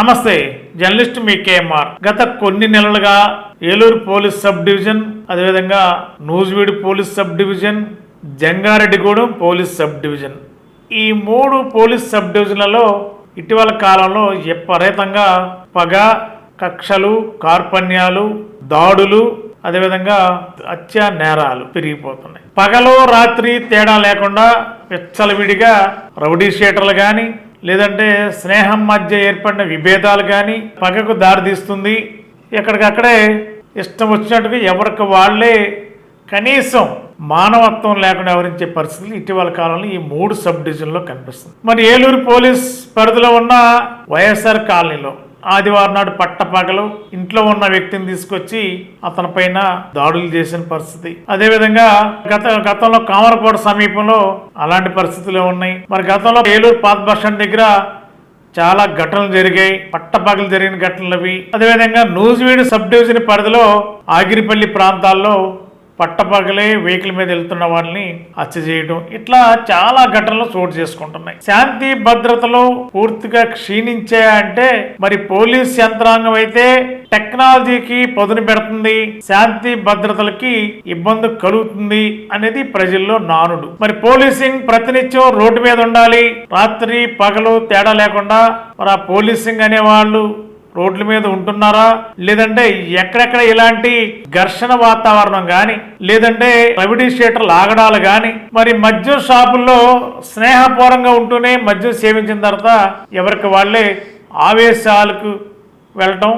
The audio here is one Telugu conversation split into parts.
నమస్తే జర్నలిస్ట్ మీ కేఎంఆర్. గత కొన్ని నెలలుగా ఏలూరు పోలీస్ సబ్ డివిజన్ అదేవిధంగా Nuzvid police sub division Jangareddygudem police sub division. ఈ మూడు పోలీస్ సబ్ డివిజన్లలో ఇటీవల కాలంలో విపరీతంగా పగ కక్షలు కార్పణ్యాలు దాడులు అదేవిధంగా హత్యా నేరాలు పెరిగిపోతున్నాయి. పగలో రాత్రి తేడా లేకుండా విచ్చలవిడిగా రౌడీ షీటర్లు కానీ లేదంటే స్నేహం మధ్య ఏర్పడిన విభేదాలు కానీ పగకు దారితీస్తుంది ఎక్కడికక్కడే ఇష్టం వచ్చినట్టుగా ఎవరికి వాళ్ళే కనీసం మానవత్వం లేకుండా వ్యవహరించే పరిస్థితులు ఇటీవల కాలంలో ఈ మూడు సబ్ డివిజన్లో కనిపిస్తుంది. మరి ఏలూరు పోలీస్ పరిధిలో ఉన్న వైఎస్ఆర్ కాలనీలో ఆదివారం నాడు పట్టపగలు ఇంట్లో ఉన్న వ్యక్తిని తీసుకొచ్చి అతనిపైన దాడులు చేసిన పరిస్థితి. అదేవిధంగా గత గతంలో కామరపూట సమీపంలో అలాంటి పరిస్థితులు ఉన్నాయి. మరి గతంలో ఏలూరు పాత బస్ స్టాండ్ దగ్గర చాలా ఘటనలు జరిగాయి. పట్టపగలు జరిగిన ఘటనలు అవి. అదేవిధంగా నూజివీడు సబ్ డివిజన్ పరిధిలో ఆగిరిపల్లి ప్రాంతాల్లో పట్టపగలే వెహికల్ మీద వెళ్తున్న వాళ్ళని హత్య చేయడం ఇట్లా చాలా ఘటనలు చోటు చేసుకుంటున్నాయి. శాంతి భద్రతలు పూర్తిగా క్షీణించాయంటే మరి పోలీస్ యంత్రాంగం అయితే టెక్నాలజీకి పదును పెడుతుంది శాంతి భద్రతలకి ఇబ్బంది కలుగుతుంది అనేది ప్రజల్లో నానుడు. మరి పోలీసింగ్ ప్రతినిత్యం రోడ్డు మీద ఉండాలి రాత్రి పగలు తేడా లేకుండా మరి ఆ పోలీసింగ్ అనే వాళ్ళు రోడ్ల మీద ఉంటున్నారా? లేదంటే ఎక్కడెక్కడ ఇలాంటి ఘర్షణ వాతావరణం కానీ లేదంటే రవిడీ షీటర్లు ఆగడాలు కానీ మరి మద్యం షాపుల్లో స్నేహపూరంగా ఉంటూనే మద్యం సేవించిన తర్వాత ఎవరికి వాళ్ళే ఆవేశాలకు వెళ్ళటం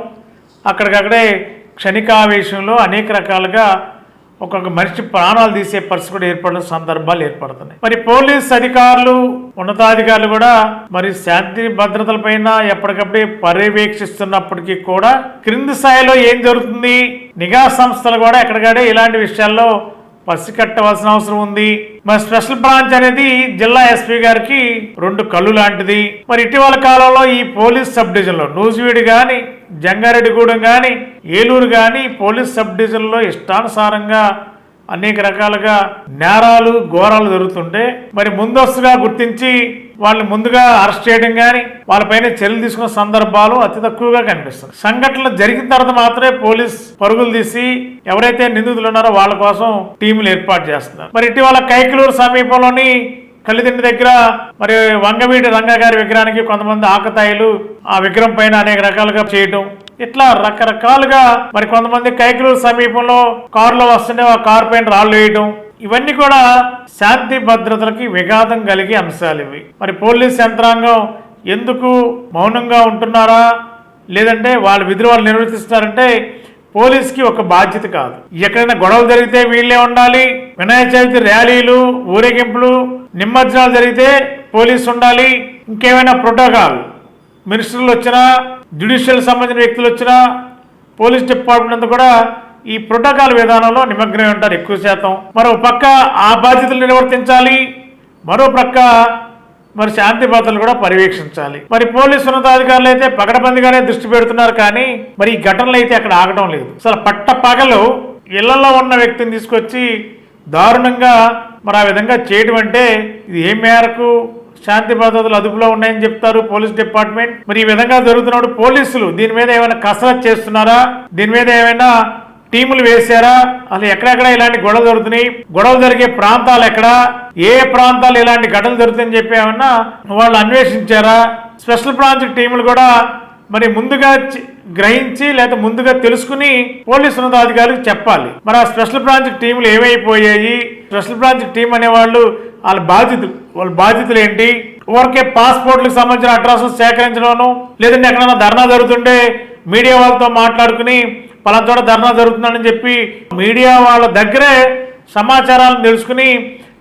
అక్కడికక్కడే క్షణికావేశంలో అనేక రకాలుగా ఒక్కొక్క మనిషి ప్రాణాలు తీసే పరిస్థితి కూడా ఏర్పడిన సందర్భాలు ఏర్పడుతున్నాయి. మరి పోలీస్ అధికారులు ఉన్నతాధికారులు కూడా మరి శాంతి భద్రతలపైన ఎప్పటికప్పుడే పర్యవేక్షిస్తున్నప్పటికీ కూడా క్రింది స్థాయిలో ఏం జరుగుతుంది? నిఘా సంస్థలు కూడా ఎక్కడికడే ఇలాంటి విషయాల్లో పసికట్టవలసిన అవసరం ఉంది. మరి స్పెషల్ బ్రాంచ్ అనేది జిల్లా ఎస్పీ గారికి రెండు కళ్ళు లాంటిది. మరి ఇటీవల కాలంలో ఈ పోలీస్ సబ్ డివిజన్లో నూజివీడు కానీ జంగారెడ్డిగూడెం కానీ ఏలూరు కానీ పోలీస్ సబ్ డివిజన్లో ఇష్టానుసారంగా అనేక రకాలుగా నేరాలు ఘోరాలు జరుగుతుంటే మరి ముందస్తుగా గుర్తించి వాళ్ళని ముందుగా అరెస్ట్ చేయడం కానీ వాళ్ళపైన చర్యలు తీసుకున్న సందర్భాలు అతి తక్కువగా కనిపిస్తుంది సంఘటనలు జరిగిన తర్వాత మాత్రమే పోలీస్ పరుగులు తీసి ఎవరైతే నిందితులు ఉన్నారో వాళ్ళ కోసం టీములు ఏర్పాటు చేస్తున్నారు. మరి ఇటీవల కైకలూరు సమీపంలోని కల్లిదిండి దగ్గర మరి వంగవీటి రంగా గారి విగ్రహానికి కొంతమంది ఆకతాయిలు ఆ విగ్రహం పైన అనేక రకాలుగా చేయటం. ఇట్లా రకరకాలుగా మరి కొంతమంది కైకలూరు సమీపంలో కారులో వస్తుంటే ఆ కారు పైన రాళ్ళు వేయటం. ఇవన్నీ కూడా శాంతి భద్రతలకి విఘాతం కలిగే అంశాలు ఇవి. మరి పోలీస్ యంత్రాంగం ఎందుకు మౌనంగా ఉంటున్నారా? లేదంటే వాళ్ళ విధులు వాళ్ళు నిర్వర్తిస్తున్నారంటే పోలీస్కి ఒక బాధ్యత కాదు. ఎక్కడైనా గొడవలు జరిగితే వీళ్ళే ఉండాలి. వినాయక చవితి ర్యాలీలు ఊరేగింపులు నిమజ్జనాలు జరిగితే పోలీసు ఉండాలి. ఇంకేమైనా ప్రోటోకాల్ మినిస్టర్లు వచ్చినా జ్యుడిషియల్ సంబంధించిన వ్యక్తులు వచ్చినా పోలీస్ డిపార్ట్మెంట్ అంతా కూడా ఈ ప్రోటోకాల్ విధానంలో నిమగ్నమై ఉంటారు ఎక్కువ శాతం. మరో పక్క ఆ బాధ్యతలు నిర్వర్తించాలి. మరో ప్రక్క మరి శాంతి భద్రతలు కూడా పర్యవేక్షించాలి. మరి పోలీసు ఉన్నతాధికారులు అయితే పగడబందిగానే దృష్టి పెడుతున్నారు కానీ మరి ఈ ఘటనలు అయితే అక్కడ ఆగడం లేదు. అసలు పట్ట పగలు ఇళ్ళలో ఉన్న వ్యక్తిని తీసుకొచ్చి దారుణంగా మరి ఆ విధంగా చేయడం అంటే ఇది ఏ మేరకు శాంతి భద్రతలు అదుపులో ఉన్నాయని చెప్తారు పోలీస్ డిపార్ట్మెంట్? మరి ఈ విధంగా జరుగుతున్నప్పుడు పోలీసులు దీని మీద ఏమైనా కసరత్ చేస్తున్నారా? దీని మీద ఏమైనా టీములు వేశారా? అసలు ఎక్కడెక్కడ ఇలాంటి గొడవలు జరుగుతున్నాయి? గొడవలు జరిగే ప్రాంతాలు ఎక్కడ? ఏ ప్రాంతాలు ఇలాంటి ఘటనలు జరుగుతాయని చెప్పి ఏమన్నా వాళ్ళు అన్వేషించారా? స్పెషల్ బ్రాంచ్ టీములు కూడా మరి ముందుగా గ్రహించి లేదా ముందుగా తెలుసుకుని పోలీసు ఉన్నతాధికారులకు చెప్పాలి. మరి ఆ స్పెషల్ బ్రాంచ్ టీములు ఏమైపోయాయి? స్పెషల్ బ్రాంచ్ టీం అనేవాళ్ళు వాళ్ళ బాధ్యతలు వాళ్ళ బాధ్యతలు ఏంటి? ఊరికే పాస్పోర్ట్లకు సంబంధించిన అడ్రస్ సేకరించడం లేదంటే ఎక్కడైనా ధర్నా జరుగుతుంటే మీడియా వాళ్ళతో మాట్లాడుకుని పలాచోట ధర్నా జరుగుతుందని చెప్పి మీడియా వాళ్ళ దగ్గరే సమాచారాలను తెలుసుకుని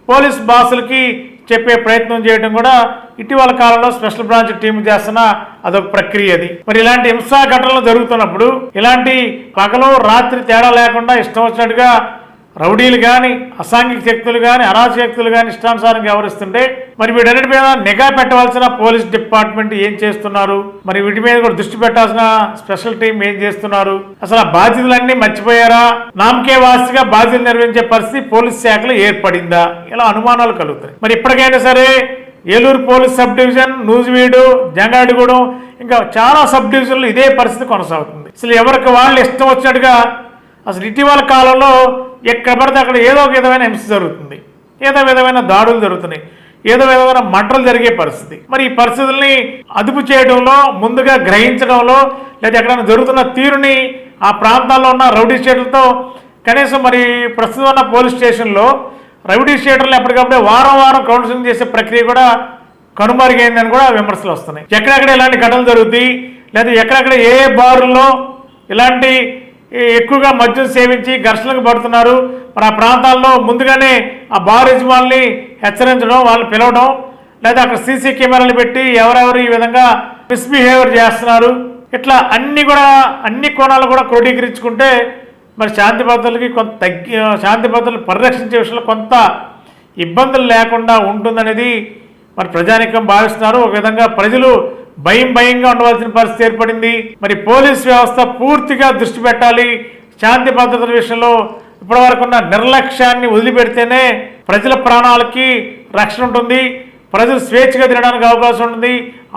పోలీస్ బాసులకి చెప్పే ప్రయత్నం చేయడం కూడా ఇటీవల కాలంలో స్పెషల్ బ్రాంచ్ టీం చేస్తున్న అదొక ప్రక్రియ అది. మరి ఇలాంటి హింసా ఘటనలు జరుగుతున్నప్పుడు ఇలాంటి పగలు రాత్రి తేడా లేకుండా ఇష్టం వచ్చినట్టుగా రౌడీలు కానీ అసాంఘిక శక్తులు కానీ అరాచక శక్తులు కానీ ఇష్టానుసారం వ్యవహరిస్తుంటే మరి వీటన్నిటి మీద నిఘా పెట్టవలసిన పోలీస్ డిపార్ట్మెంట్ ఏం చేస్తున్నారు? మరి వీటి మీద కూడా దృష్టి పెట్టాల్సిన స్పెషల్ టీం ఏం చేస్తున్నారు? అసలు ఆ బాధ్యతలన్నీ మర్చిపోయారా? నామకే వాసిగా బాధ్యతలు నిర్వహించే పరిస్థితి పోలీస్ శాఖలో ఏర్పడిందా? ఇలా అనుమానాలు కలుగుతాయి మరి ఇప్పటికైనా సరే Eluru police sub division Nuzvid Jangareddygudem ఇంకా చాలా సబ్ డివిజన్లు ఇదే పరిస్థితి కొనసాగుతుంది. అసలు ఎవరికి వాళ్ళు ఇష్టం వచ్చినట్టుగా అసలు ఇటీవల కాలంలో ఎక్కడ పడితే అక్కడ ఏదో ఒక విధమైన హింస జరుగుతుంది. ఏదో విధమైన దాడులు జరుగుతున్నాయి. ఏదో విధమైన మంటలు జరిగే పరిస్థితి. మరి ఈ పరిస్థితుల్ని అదుపు చేయడంలో ముందుగా గ్రహించడంలో లేదా ఎక్కడైనా జరుగుతున్న తీరుని ఆ ప్రాంతాల్లో ఉన్న రౌడీ స్టేట్లతో కనీసం మరి ప్రస్తుతం ఉన్న పోలీస్ స్టేషన్లో రౌడీ స్టేటర్లు ఎప్పటికప్పుడే వారం వారం కౌన్సిలింగ్ చేసే ప్రక్రియ కూడా కనుమరుగైందని కూడా విమర్శలు వస్తున్నాయి. ఎక్కడెక్కడ ఇలాంటి ఘటనలు జరుగుతాయి లేదా ఎక్కడెక్కడ ఏ ఏ బారుల్లో ఇలాంటి ఎక్కువగా మద్యం సేవించి ఘర్షణలకు పడుతున్నారు. మరి ఆ ప్రాంతాల్లో ముందుగానే ఆ బార్ యజమానుల్ని హెచ్చరించడం వాళ్ళని పిలవడం లేదా అక్కడ సీసీ కెమెరాలు పెట్టి ఎవరెవరు ఈ విధంగా మిస్బిహేవియర్ చేస్తున్నారు. ఇట్లా అన్ని కూడా అన్ని కోణాలు కూడా క్రోడీకరించుకుంటే మరి శాంతి భద్రతలకి కొంత తగ్గి శాంతి భద్రతలు పరిరక్షించే విషయంలో కొంత ఇబ్బందులు లేకుండా ఉంటుందనేది మరి ప్రజానికం భావిస్తున్నారు. ఒక విధంగా ప్రజలు భయం భయంగా ఉండవలసిన పరిస్థితి ఏర్పడింది. మరి పోలీస్ వ్యవస్థ పూర్తిగా దృష్టి పెట్టాలి. శాంతి భద్రతల విషయంలో ఇప్పటివరకు ఉన్న నిర్లక్ష్యాన్ని వదిలిపెడితేనే ప్రజల ప్రాణాలకి రక్షణ ఉంటుంది. ప్రజలు స్వేచ్ఛగా తినడానికి అవకాశం ఉంటుంది.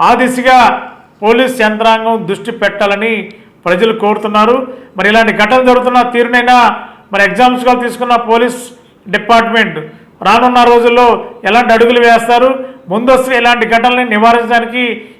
ఆ దిశగా పోలీస్ యంత్రాంగం దృష్టి పెట్టాలని ప్రజలు కోరుతున్నారు. మరి ఇలాంటి ఘటనలు జరుగుతున్న తీరునైనా మరి ఎగ్జామ్స్గా తీసుకున్న పోలీస్ డిపార్ట్మెంట్ రానున్న రోజుల్లో ఎలాంటి అడుగులు వేస్తారు? ముందస్తు ఇలాంటి ఘటనల్ని నివారించడానికి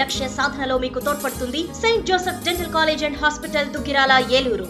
లక్ష్య సాధనలో మీకు తోడ్పడుతుంది. Saint Joseph dental college and hospital Duggirala Eluru.